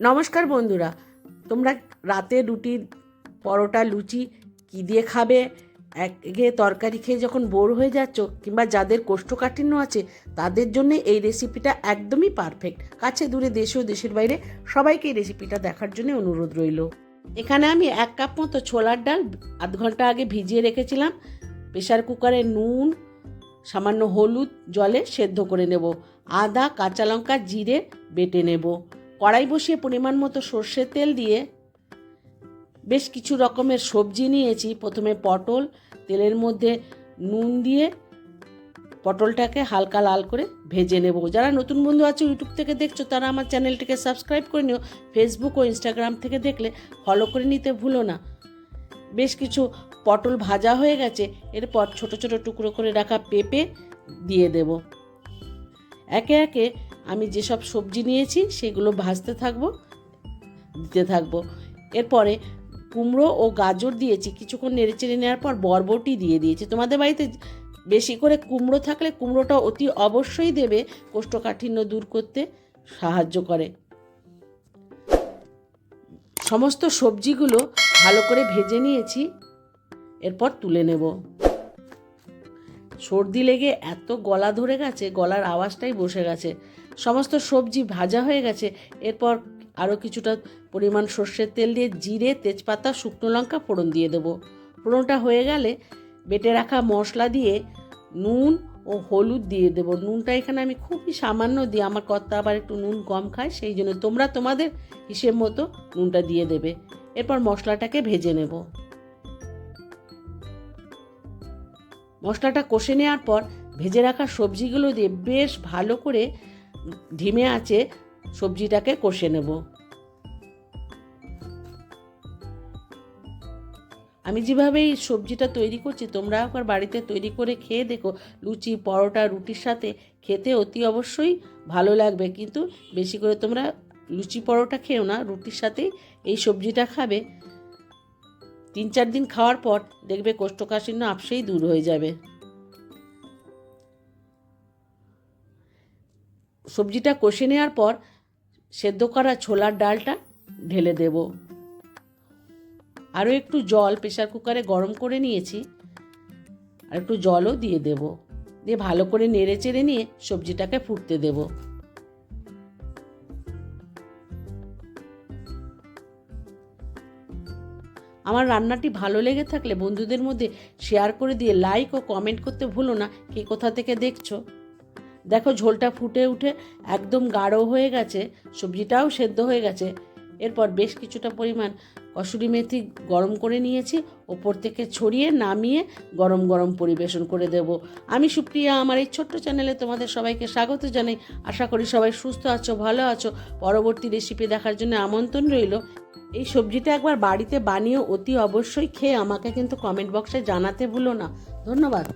নমস্কার বন্ধুরা, তোমরা রাতে রুটি, পরোটা, লুচি কী দিয়ে খাবে? একঘে তরকারি খেয়ে যখন বোর হয়ে যাচ্ছ কিংবা যাদের কোষ্ঠকাঠিন্য আছে, তাদের জন্য এই রেসিপিটা একদমই পারফেক্ট কাছে দূরে দেশে ও দেশের বাইরে সবাইকে এই রেসিপিটা দেখার জন্য অনুরোধ রইল। এখানে আমি এক কাপ মতো ছোলার ডাল আধ ঘণ্টা আগে ভিজিয়ে রেখেছিলাম। প্রেশার কুকারে নুন, সামান্য হলুদ জলে সেদ্ধ করে নেব। আদা, কাঁচা লঙ্কা, জিরে বেটে নেব। কড়াই বসিয়ে পরিমাণ মতো সর্ষের তেল দিয়ে বেশ কিছু রকমের সবজি নিয়েছি। প্রথমে পটল, তেলের মধ্যে নুন দিয়ে পটলটাকে হালকা লাল করে ভেজে নেব। যারা নতুন বন্ধু আছে ইউটিউব থেকে দেখছ, তারা আমার চ্যানেলটিকে সাবস্ক্রাইব করে নিও। ফেসবুক ও ইনস্টাগ্রাম থেকে দেখলে ফলো করে নিতে ভুলো না। বেশ কিছু পটল ভাজা হয়ে গেছে। এরপর ছোট ছোট টুকরো করে রাখা পেঁপে দিয়ে দেব। একে একে আমি যেসব সবজি নিয়েছি সেগুলো ভাজতে থাকব, দিতে থাকব। এরপরে কুমড়ো ও গাজর দিয়েছি, কিছুক্ষণ নেড়ে চেড়ে নেওয়ার পর বরবটি দিয়ে দিয়েছি। তোমাদের বাড়িতে বেশি করে কুমড়ো থাকলে কুমড়োটা অতি অবশ্যই দেবে, কোষ্ঠকাঠিন্য দূর করতে সাহায্য করে। সমস্ত সবজিগুলো ভালো করে ভেজে নিয়েছি, এরপর তুলে নেব। সর্দি লেগে এত গলা ধরে গেছে, গলার আওয়াজটাই বসে গেছে। সমস্ত সবজি ভাজা হয়ে গেছে। এরপর আরও কিছুটা পরিমাণ সর্ষের তেল দিয়ে জিরে, তেজপাতা, শুকনো লঙ্কা ফোড়ন দিয়ে দেবো। ফোড়নটা হয়ে গেলে বেটে রাখা মশলা দিয়ে নুন ও হলুদ দিয়ে দেবো। নুনটা এখানে আমি খুবই সামান্য দিই, আমার কর্তা আবার একটু নুন কম খায়, সেই জন্য তোমরা তোমাদের হিসেব মতো নুনটা দিয়ে দেবে। এরপর মশলাটাকে ভেজে নেব। মশলাটা কষে নেওয়ার পর ভেজে রাখা সবজিগুলো দিয়ে বেশ ভালো করে ঢিমে আছে সবজিটাকে কষে নেব। আমি যেভাবে এই সবজিটা তৈরি করছি, তোমরা একবার বাড়িতে তৈরি করে খেয়ে দেখো। লুচি, পরোটা, রুটির সাথে খেতে অতি অবশ্যই ভালো লাগবে। কিন্তু বেশি করে তোমরা লুচি, পরোটা খেও না, রুটির সাথেই এই সবজিটা খাবে। তিন চার দিন খাওয়ার পর দেখবে কোষ্ঠকাঠিন্য আপসেই দূর হয়ে যাবে। সবজিটা কষে নেওয়ার পর সেদ্ধ করা ছোলার ডালটা ঢেলে দেব। আরও একটু জল প্রেশার কুকারে গরম করে নিয়েছি। আর একটু জলও দিয়ে দেব। দিয়ে ভালো করে নেড়ে চেড়ে নিয়ে সবজিটাকে ফুটতে দেব। আমার রান্নাটি ভালো লেগে থাকলে বন্ধুদের মধ্যে শেয়ার করে দিয়ে লাইক ও কমেন্ট করতে ভুলো না, কে কোথা থেকে দেখছ? দেখো ঝোলটা ফুটে উঠে একদম গাঢ় হয়ে গেছে, সবজিটাও সেদ্ধ হয়ে গেছে। এরপর বেশ কিছুটা পরিমাণ কসুরি মেথি গরম করে নিয়েছি, ওপর থেকে ছড়িয়ে নামিয়ে গরম গরম পরিবেশন করে দেব। আমি সুপ্রিয়া, আমার এই ছোট্ট চ্যানেলে তোমাদের সবাইকে স্বাগত জানাই। আশা করি সবাই সুস্থ আছো, ভালো আছো। পরবর্তী রেসিপি দেখার জন্য আমন্ত্রণ রইল এই সবজিটা একবার বাড়িতে বানিয়ে অতি অবশ্যই খেয়ে আমাকে কিন্তু কমেন্ট বক্সে জানাতে ভুলো না। ধন্যবাদ।